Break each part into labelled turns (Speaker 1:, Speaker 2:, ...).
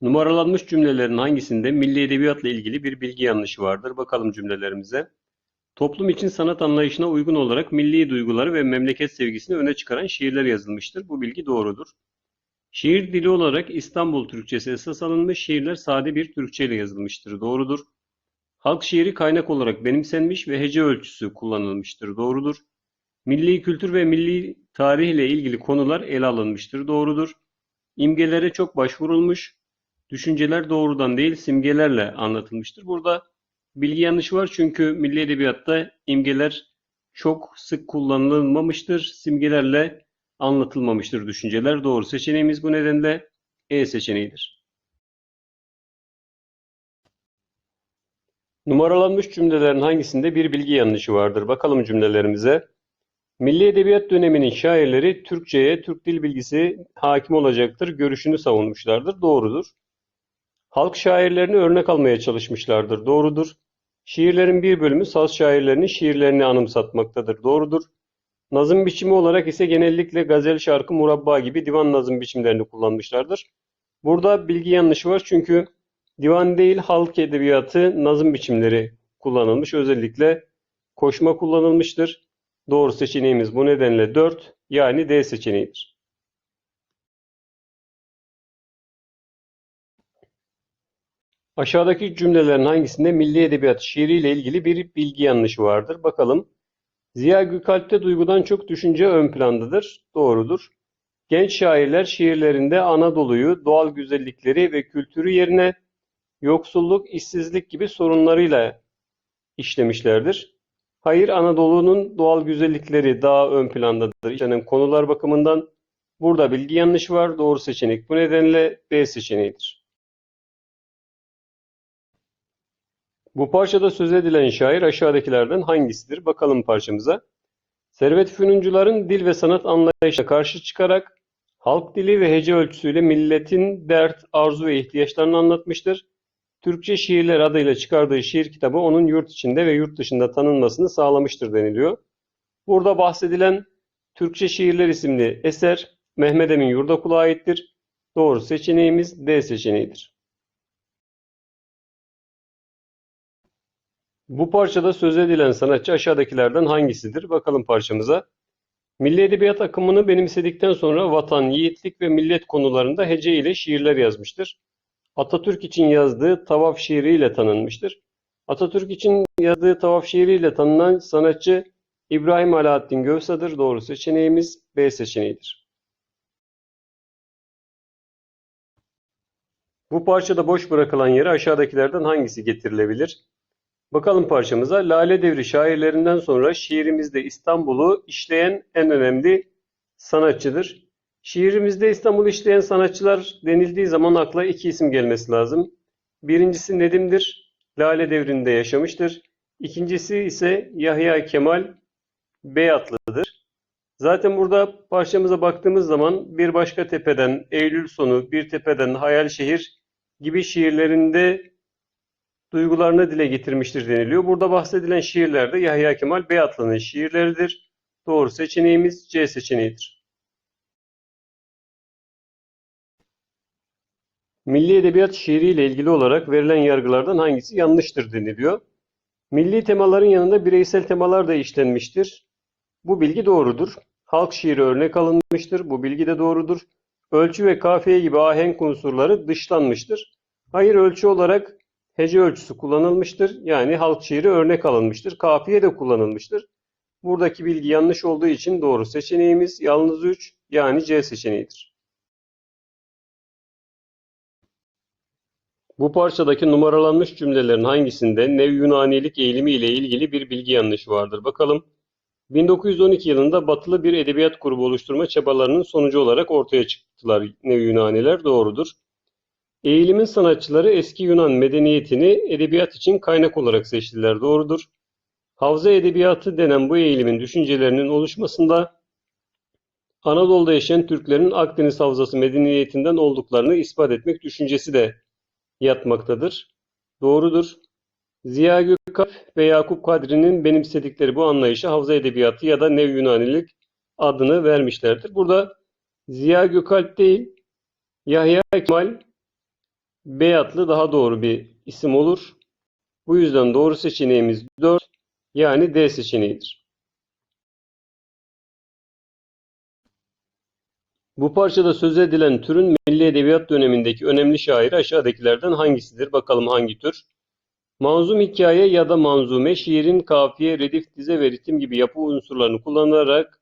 Speaker 1: Numaralanmış cümlelerin hangisinde milli edebiyatla ilgili bir bilgi yanlışı vardır? Bakalım cümlelerimize. Toplum için sanat anlayışına uygun olarak milli duyguları ve memleket sevgisini öne çıkaran şiirler yazılmıştır. Bu bilgi doğrudur. Şiir dili olarak İstanbul Türkçesi esas alınmış, şiirler sade bir Türkçe ile yazılmıştır. Doğrudur. Halk şiiri kaynak olarak benimsenmiş ve hece ölçüsü kullanılmıştır. Doğrudur. Milli kültür ve milli tarih ile ilgili konular ele alınmıştır. Doğrudur. İmgelere çok başvurulmuş, düşünceler doğrudan değil simgelerle anlatılmıştır. Burada bilgi yanlışı var çünkü milli edebiyatta imgeler çok sık kullanılmamıştır. Simgelerle anlatılmamıştır düşünceler. Doğru seçeneğimiz bu nedenle E seçeneğidir. Numaralanmış cümlelerin hangisinde bir bilgi yanlışı vardır? Bakalım cümlelerimize. Milli Edebiyat döneminin şairleri Türkçe'ye Türk dil bilgisi hakim olacaktır görüşünü savunmuşlardır. Doğrudur. Halk şairlerini örnek almaya çalışmışlardır. Doğrudur. Şiirlerin bir bölümü saz şairlerinin şiirlerini anımsatmaktadır. Doğrudur. Nazım biçimi olarak ise genellikle gazel, şarkı, murabba gibi divan nazım biçimlerini kullanmışlardır. Burada bilgi yanlışı var çünkü divan değil halk edebiyatı nazım biçimleri kullanılmış. Özellikle koşma kullanılmıştır. Doğru seçeneğimiz bu nedenle 4 yani D seçeneğidir. Aşağıdaki cümlelerin hangisinde milli edebiyat şiiriyle ilgili bir bilgi yanlışı vardır? Bakalım. Ziya Gökalp'te duygudan çok düşünce ön plandadır. Doğrudur. Genç şairler şiirlerinde Anadolu'yu, doğal güzellikleri ve kültürü yerine yoksulluk, işsizlik gibi sorunlarıyla işlemişlerdir. Hayır, Anadolu'nun doğal güzellikleri daha ön plandadır. İşlenen konular bakımından burada bilgi yanlışı var. Doğru seçenek bu nedenle B seçeneğidir. Bu parçada söz edilen şair aşağıdakilerden hangisidir? Bakalım parçamıza. Servet Fünuncuların dil ve sanat anlayışına karşı çıkarak halk dili ve hece ölçüsüyle milletin dert, arzu ve ihtiyaçlarını anlatmıştır. Türkçe Şiirler adıyla çıkardığı şiir kitabı onun yurt içinde ve yurt dışında tanınmasını sağlamıştır deniliyor. Burada bahsedilen Türkçe Şiirler isimli eser Mehmet Emin Yurdakul'a aittir. Doğru seçeneğimiz D seçeneğidir. Bu parçada söz edilen sanatçı aşağıdakilerden hangisidir? Bakalım parçamıza. Milli edebiyat akımını benimsedikten sonra vatan, yiğitlik ve millet konularında hece ile şiirler yazmıştır. Atatürk için yazdığı tavaf şiiriyle tanınmıştır. Atatürk için yazdığı tavaf şiiriyle tanınan sanatçı İbrahim Alaaddin Gövsa'dır. Doğru seçeneğimiz B seçeneğidir. Bu parçada boş bırakılan yere aşağıdakilerden hangisi getirilebilir? Bakalım parçamıza. Lale Devri şairlerinden sonra şiirimizde İstanbul'u işleyen en önemli sanatçıdır. Şiirimizde İstanbul'u işleyen sanatçılar denildiği zaman akla iki isim gelmesi lazım. Birincisi Nedim'dir. Lale Devri'nde yaşamıştır. İkincisi ise Yahya Kemal Beyatlı'dır. Zaten burada parçamıza baktığımız zaman Bir Başka Tepeden, Eylül Sonu, Bir Tepeden, Hayal Şehir gibi şiirlerinde duygularını dile getirmiştir deniliyor. Burada bahsedilen şiirler de Yahya Kemal Beyatlı'nın şiirleridir. Doğru seçeneğimiz C seçeneğidir. Milli edebiyat şiiriyle ilgili olarak verilen yargılardan hangisi yanlıştır deniliyor. Milli temaların yanında bireysel temalar da işlenmiştir. Bu bilgi doğrudur. Halk şiiri örnek alınmıştır. Bu bilgi de doğrudur. Ölçü ve kafiye gibi ahenk unsurları dışlanmıştır. Hayır ölçü olarak hece ölçüsü kullanılmıştır. Yani halk şiiri örnek alınmıştır. Kafiye de kullanılmıştır. Buradaki bilgi yanlış olduğu için doğru seçeneğimiz yalnız 3 yani C seçeneğidir. Bu parçadaki numaralanmış cümlelerin hangisinde Nev Yunanilik eğilimi ile ilgili bir bilgi yanlışı vardır? Bakalım. 1912 yılında batılı bir edebiyat grubu oluşturma çabalarının sonucu olarak ortaya çıktılar Nev Yunaniler. Doğrudur. Eğilimin sanatçıları eski Yunan medeniyetini edebiyat için kaynak olarak seçtiler. Doğrudur. Havza edebiyatı denen bu eğilimin düşüncelerinin oluşmasında Anadolu'da yaşayan Türklerin Akdeniz Havzası medeniyetinden olduklarını ispat etmek düşüncesi de yatmaktadır. Doğrudur. Ziya Gökalp ve Yakup Kadri'nin benimsedikleri bu anlayışa Havza Edebiyatı ya da Nev Yunanilik adını vermişlerdir. Burada Ziya Gökalp değil, Yahya Kemal Beyatlı daha doğru bir isim olur. Bu yüzden doğru seçeneğimiz 4 yani D seçeneğidir. Bu parçada söz edilen türün milli edebiyat dönemindeki önemli şairi aşağıdakilerden hangisidir? Bakalım hangi tür? Manzum hikaye ya da manzume, şiirin kafiye, redif, dize ve ritim gibi yapı unsurlarını kullanarak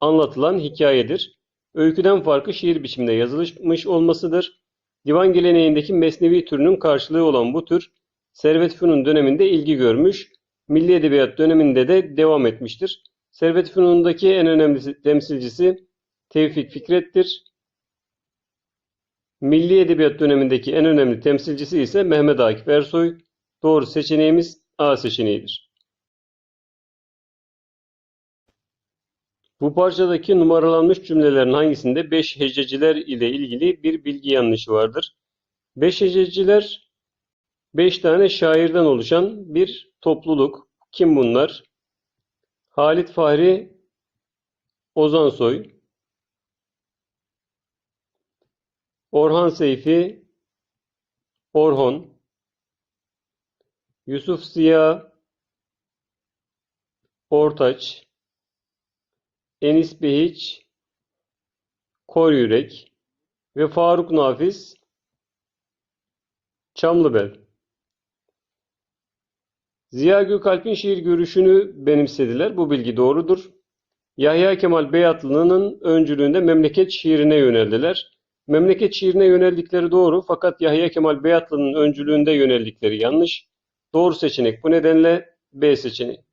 Speaker 1: anlatılan hikayedir. Öyküden farkı şiir biçiminde yazılmış olmasıdır. Divan geleneğindeki mesnevi türünün karşılığı olan bu tür, Servet Fünun döneminde ilgi görmüş, milli edebiyat döneminde de devam etmiştir. Servet Fünun'daki en önemli temsilcisi Tevfik Fikret'tir. Milli Edebiyat dönemindeki en önemli temsilcisi ise Mehmet Akif Ersoy. Doğru seçeneğimiz A seçeneğidir. Bu parçadaki numaralanmış cümlelerin hangisinde beş hececiler ile ilgili bir bilgi yanlışı vardır? Beş hececiler beş tane şairden oluşan bir topluluk. Kim bunlar? Halit Fahri Ozansoy, Orhan Seyfi Orhon, Yusuf Ziya Ortaç, Enis Behiç Kor Yürek ve Faruk Nafiz Çamlıbel. Ziya Gökalp'in şiir görüşünü benimsediler. Bu bilgi doğrudur. Yahya Kemal Beyatlı'nın öncülüğünde memleket şiirine yöneldiler. Memleket şiirine yöneldikleri doğru fakat Yahya Kemal Beyatlı'nın öncülüğünde yöneldikleri yanlış. Doğru seçenek bu nedenle B seçeneği.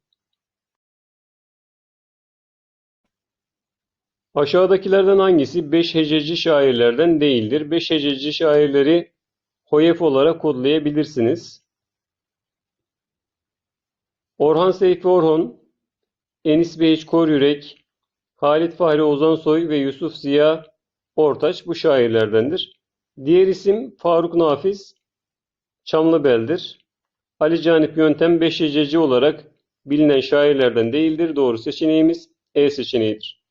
Speaker 1: Aşağıdakilerden hangisi beş hececi şairlerden değildir? Beş hececi şairleri Hoyef olarak kodlayabilirsiniz. Orhan Seyfi Orhon, Enis Behiç Koryürek, Halit Fahri Ozansoy ve Yusuf Ziya Ortaç bu şairlerdendir. Diğer isim Faruk Nafiz Çamlıbel'dir. Ali Canip Yöntem beş hececi olarak bilinen şairlerden değildir. Doğru seçeneğimiz E seçeneğidir.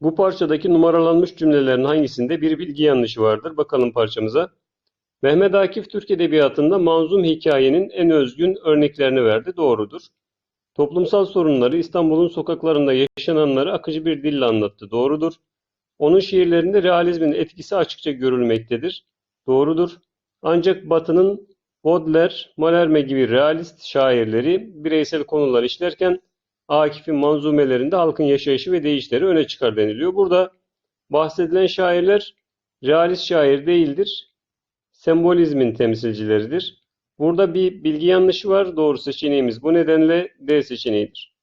Speaker 1: Bu parçadaki numaralanmış cümlelerin hangisinde bir bilgi yanlışı vardır? Bakalım parçamıza. Mehmet Akif Türk Edebiyatı'nda manzum hikayenin en özgün örneklerini verdi. Doğrudur. Toplumsal sorunları, İstanbul'un sokaklarında yaşananları akıcı bir dille anlattı. Doğrudur. Onun şiirlerinde realizmin etkisi açıkça görülmektedir. Doğrudur. Ancak Batı'nın Baudelaire, Mallarmé gibi realist şairleri bireysel konular işlerken Akif'in manzumelerinde halkın yaşayışı ve değişleri öne çıkar deniliyor. Burada bahsedilen şairler realist şair değildir. Sembolizmin temsilcileridir. Burada bir bilgi yanlışı var. Doğru seçeneğimiz bu nedenle D seçeneğidir.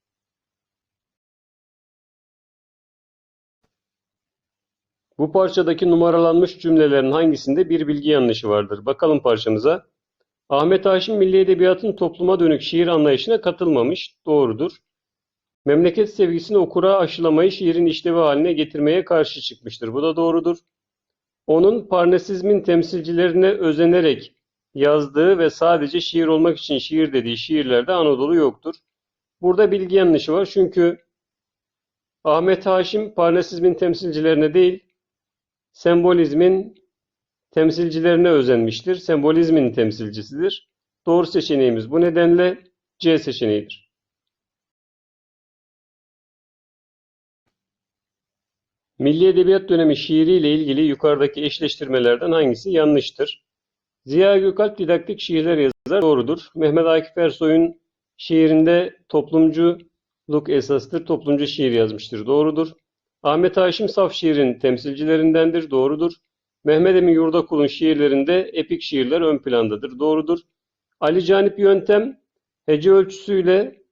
Speaker 1: Bu parçadaki numaralanmış cümlelerin hangisinde bir bilgi yanlışı vardır? Bakalım parçamıza. Ahmet Haşim Milli Edebiyat'ın topluma dönük şiir anlayışına katılmamış. Doğrudur. Memleket sevgisini okura aşılamayı şiirin işlevi haline getirmeye karşı çıkmıştır. Bu da doğrudur. Onun Parnasizmin temsilcilerine özenerek yazdığı ve sadece şiir olmak için şiir dediği şiirlerde Anadolu yoktur. Burada bilgi yanlışı var çünkü Ahmet Haşim Parnasizmin temsilcilerine değil, sembolizmin temsilcilerine özenmiştir. Sembolizmin temsilcisidir. Doğru seçeneğimiz bu nedenle C seçeneğidir. Milli Edebiyat dönemi şiiriyle ilgili yukarıdaki eşleştirmelerden hangisi yanlıştır? Ziya Gökalp didaktik şiirler yazar. Doğrudur. Mehmet Akif Ersoy'un şiirinde toplumculuk esastır. Toplumcu şiir yazmıştır. Doğrudur. Ahmet Haşim saf şiirin temsilcilerindendir. Doğrudur. Mehmet Emin Yurdakul'un şiirlerinde epik şiirler ön plandadır. Doğrudur. Ali Canip Yöntem hece ölçüsüyle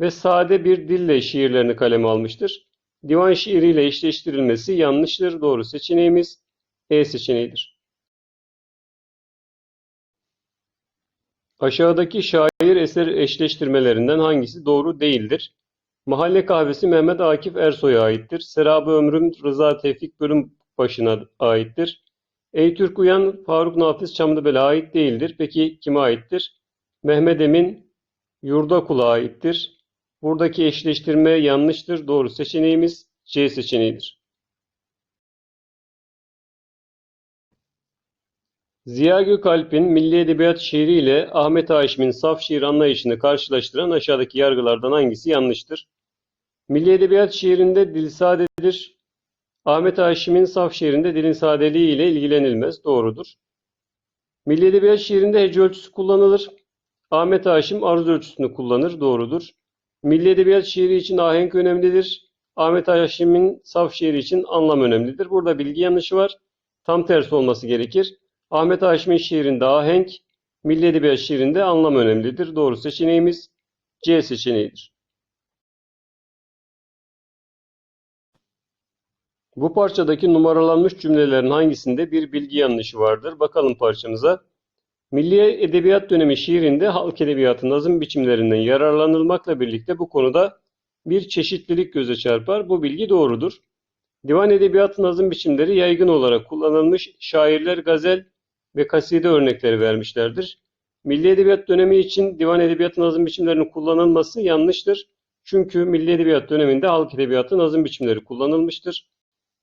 Speaker 1: ve sade bir dille şiirlerini kaleme almıştır. Divan şiiriyle eşleştirilmesi yanlıştır. Doğru seçeneğimiz E seçeneğidir. Aşağıdaki şair eser eşleştirmelerinden hangisi doğru değildir? Mahalle kahvesi Mehmet Akif Ersoy'a aittir. Serabı Ömrüm Rıza Tevfik Bölüm başına aittir. Ey Türk Uyan Faruk Nafiz Çamlıbel'e ait değildir. Peki kime aittir? Mehmet Emin Yurdakul'a aittir. Buradaki eşleştirme yanlıştır. Doğru seçeneğimiz C seçeneğidir. Ziya Gökalp'in Milli Edebiyat şiiri ile Ahmet Haşim'in saf şiir anlayışını karşılaştıran aşağıdaki yargılardan hangisi yanlıştır? Milli Edebiyat şiirinde dil sadedir. Ahmet Haşim'in saf şiirinde dilin sadeliği ile ilgilenilmez. Doğrudur. Milli Edebiyat şiirinde hece ölçüsü kullanılır. Ahmet Haşim aruz ölçüsünü kullanır. Doğrudur. Milli Edebiyat şiiri için ahenk önemlidir. Ahmet Haşim'in saf şiiri için anlam önemlidir. Burada bilgi yanlışı var. Tam tersi olması gerekir. Ahmet Haşim'in şiirinde ahenk, Milli Edebiyat şiirinde anlam önemlidir. Doğru seçeneğimiz C seçeneğidir. Bu parçadaki numaralanmış cümlelerin hangisinde bir bilgi yanlışı vardır? Bakalım parçamıza. Milli Edebiyat dönemi şiirinde halk edebiyatı nazım biçimlerinden yararlanılmakla birlikte bu konuda bir çeşitlilik göze çarpar. Bu bilgi doğrudur. Divan edebiyatı nazım biçimleri yaygın olarak kullanılmış şairler gazel ve kaside örnekleri vermişlerdir. Milli Edebiyat dönemi için divan edebiyatı nazım biçimlerinin kullanılması yanlıştır. Çünkü Milli Edebiyat döneminde halk edebiyatı nazım biçimleri kullanılmıştır.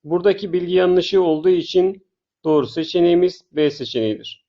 Speaker 1: Buradaki bilgi yanlışı olduğu için doğru seçeneğimiz B seçeneğidir.